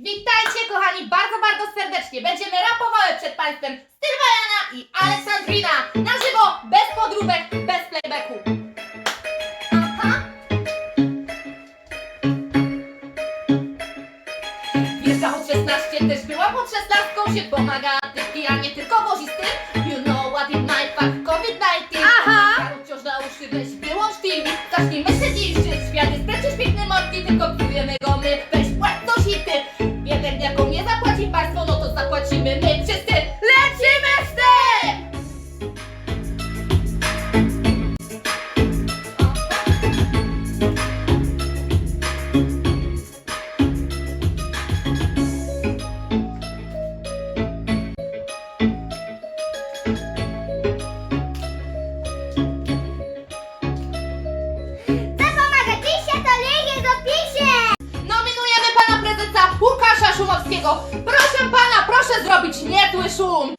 Witajcie kochani bardzo, bardzo serdecznie. Będziemy rapowały przed Państwem Sylwiana i Aleksandrina. Na żywo, bez podróbek, bez playbacku. Aha. Wjeżdża od 16, też była pod szesnastką, się pomaga typki, a nie tylko wożisty. You know what it might fuck COVID-19. Aha. Karol wciąż na uszy, weź wyłącz film. Zacznij myśleć i żyć. Świat jest przecież piękny motki, tylko Jeden jaką nie zapłaci państwo, no to zapłacimy Proszę pana, proszę zrobić niezły szum.